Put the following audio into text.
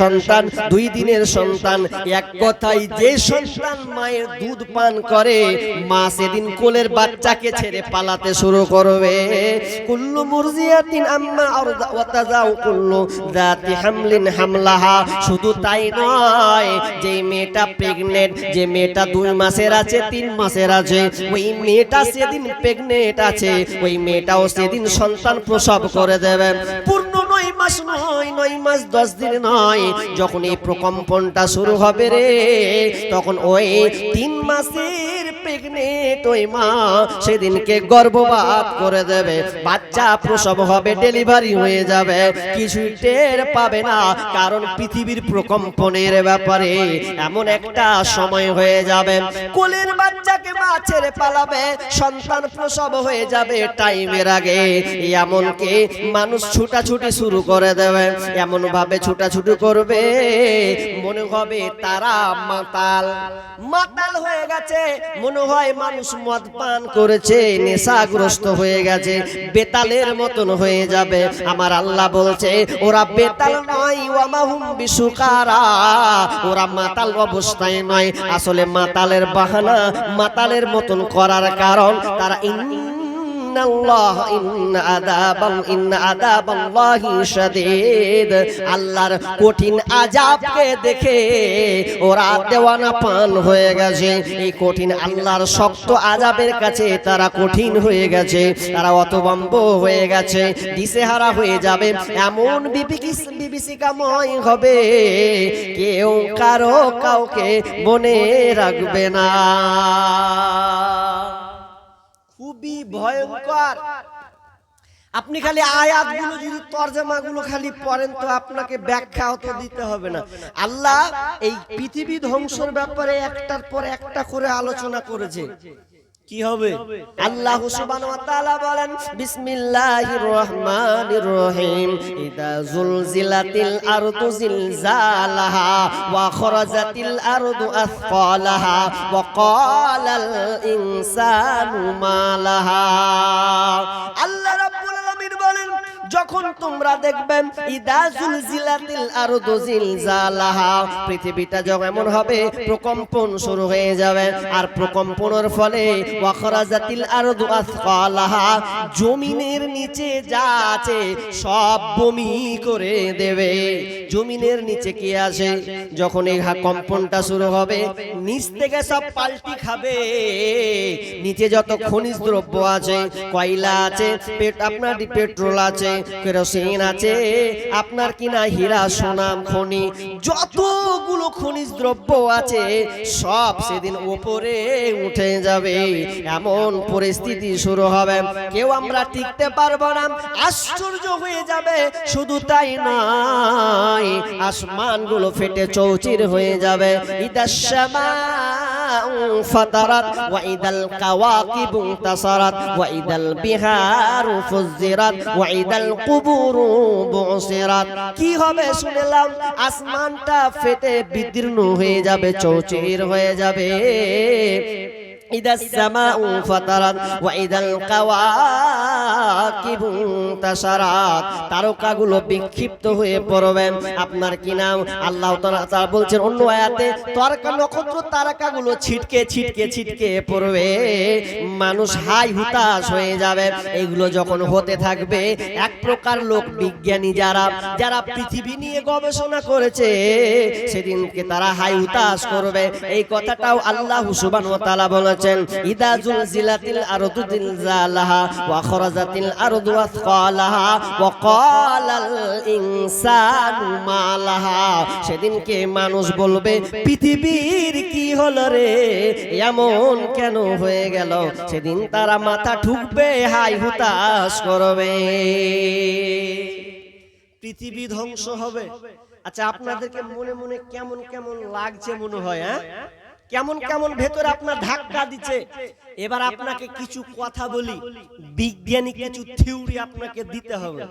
সন্তান, দুই দিনের সন্তান। এক কথাই যে সন্তান মায়ের দুধ পান করে, মা সেদিন কোলের বাচ্চাকে ছেড়ে পালাতে শুরু করবে। কুল্লু মুরজিয়াতিন আম্মা আরদা ওয়া তাজাউ কুল্লু যাতি হামলিন হামলাহা। শুধু তাই নয়, যে মেয়েটা প্রেগনেন্ট যে মেয়েটা দুই মাসের আছে, তিন মাসের আছে, ওই মেয়েটা সেদিন প্রেগনেন্ট আছে, ওই মেয়েটাও সেদিন সন্তান প্রসব করে দেবে। মাস নয় নয় মাস, দশ দিন নয়, যখন এই প্রকম্পনটা শুরু হবে রে, তখন ওই তিন মাসের প্রেগনেন্ট ওই মা সেদিনকে গর্ভপাত করে দেবে। বাচ্চা প্রসব হবে, ডেলিভারি হয়ে যাবে। কিছুই টের পাবে না, কারণ পৃথিবীর প্রকম্পনের ব্যাপারে এমন একটা সময় হয়ে যাবে। কোলের বাচ্চাকে মা ছেড়ে পালাবে, সন্তান প্রসব হয়ে যাবে টাইমের আগে। এমনকি মানুষ ছুটাছুটি শুরু করে দেবে। এমন ভাবে ছুটাছুটি করবে, মনে হবে তারা মাতাল। মাতাল হয়ে গেছে। মনে হয় মানুষ মদ পান করেছে, নেশাগ্রস্ত হয়ে গেছে, বেতালের মতন হয়ে যাবে। আমার আল্লাহ বলছে, ওরা বেতাল নয়, ওয়ামাহুম বিশুকারা। ওরা মাতাল অবস্থায় নয়। আসলে মাতালের বাহানা মাতালের মতন করার কারণ, তারা ইন ইন্নাল্লাহ, ইন্না আযাবাল, ইন্না আযাবাল্লাহি শাদীদ। আল্লাহর কঠিন আযাবকে দেখে ওরা দেওয়ানা পান হয়ে গেছে। এই কঠিন আল্লাহর শক্ত আযাবের কাছে তারা কঠিন হয়ে গেছে। তারা অতবম্ব হয়ে গেছে, দিশেহারা হয়ে যাবে। এমন বিভীষিকাময় হবে। কেউ কারও কাউকে মনে রাখবে না। খুবই ভয়ঙ্কর। আপনি খালি আয়াতগুলো যদি তরজমাগুলো খালি পড়েন তো আপনাকে ব্যাখ্যা হতে দিতে হবে না। আল্লাহ এই পৃথিবী ধ্বংসের ব্যাপারে একটার পর একটা করে আলোচনা করেছে। কি হবে? আল্লাহ সুবহানাহু ওয়া তাআলা বলেন বিসমিল্লাহির রহমানির রহিম ইদা জুলজিলাতিল আরদু জিলজালাহা ওয়া খরাজাতিল আরদু আসফালাহা ওয়া ক্বালাল ইনসানু মালাহা। আল্লাহ যখন তোমরা দেখবেন, ইদা জুলজিলাতিল আরদু জিলজালাহা, পৃথিবীটা যখন এমন হবে, প্রকম্পন শুরু হয়ে যাবে। আর প্রকম্পনের ফলে ওয়াখরাজাতিল আরদু আসফালাহা, জমিনের নিচে যা আছে সব বমি করে দেবে। জমিনের নিচে কি আছে যখন এই কম্পনটা শুরু হবে, নিচ থেকে সব পাল্টি খাবে। নিচে যত খনিজ দ্রব্য আছে, কয়লা আছে, পেট আপনার পেট্রোল আছে কেরোসিন আছে, আপনার কিনা হীরা সোনা খনি, যতগুলো খনিজ দ্রব্য আছে, সব সেদিন ওপরে উঠে যাবে। এমন পরিস্থিতি শুরু হবে। কেউ আমরা টিকতে পারব না, আশ্চর্য হয়ে যাবে। শুধু তাই নয়, আসমানগুলো ফেটে চৌচির হয়ে যাবে। ইদাসমা ফাতারাত وإذا الكواكب انتصرت وإذا البحار فزرت বিহারু القبور بعصرت কি হবে শুনলাম? আসমানটা ফেটে বিদীর্ণ হয়ে যাবে, চৌচির হয়ে যাবে। إذا السماء فطرت وإذا الكواكب انتشرت তারকাগুলো বিক্ষিপ্ত হয়ে পড়বে আপনার কি নাম আল্লাহ তাআলা বলছেন অন্য আয়াতে তারকা নক্ষত্র তারকাগুলো ছিটকে ছিটকে ছিটকে পড়বে মানুষ হাই হুতাশ হয়ে যাবে এগুলো যখন হতে থাকবে এক প্রকার লোক বিজ্ঞানী যারা যারা পৃথিবী নিয়ে গবেষণা করেছে সেদিনকে তারা হাই হুতাশ করবে এই কথাটাও আল্লাহ সুবহানাহু ওয়া তাআলা বলেছেন, ইদা জুলজিলাতিল আরদু জিলজালাহা ওয়া খরাজাতিল আরদু আসফালাহা ওয়া ক্বালাল ইনসানু মা লাহা সেদিনকে মানুষ বলবে, পৃথিবীর কি হলো রে? এমন কেন হয়ে গেল? সেদিন তারা মাথা ঠুকবে, হাই হুতাশ করবে। পৃথিবী ধ্বংস হবে। আচ্ছা আপনাদেরকে মনে মনে কেমন কেমন লাগছে মনে হয় হ্যাঁ? কেমন কেমন ভেতরে আপনার ধাক্কা দিচ্ছে? এবার আপনাকে কিছু কথা বলি। বিজ্ঞানী কিছু থিওরি আপনাকে দিতে হবে।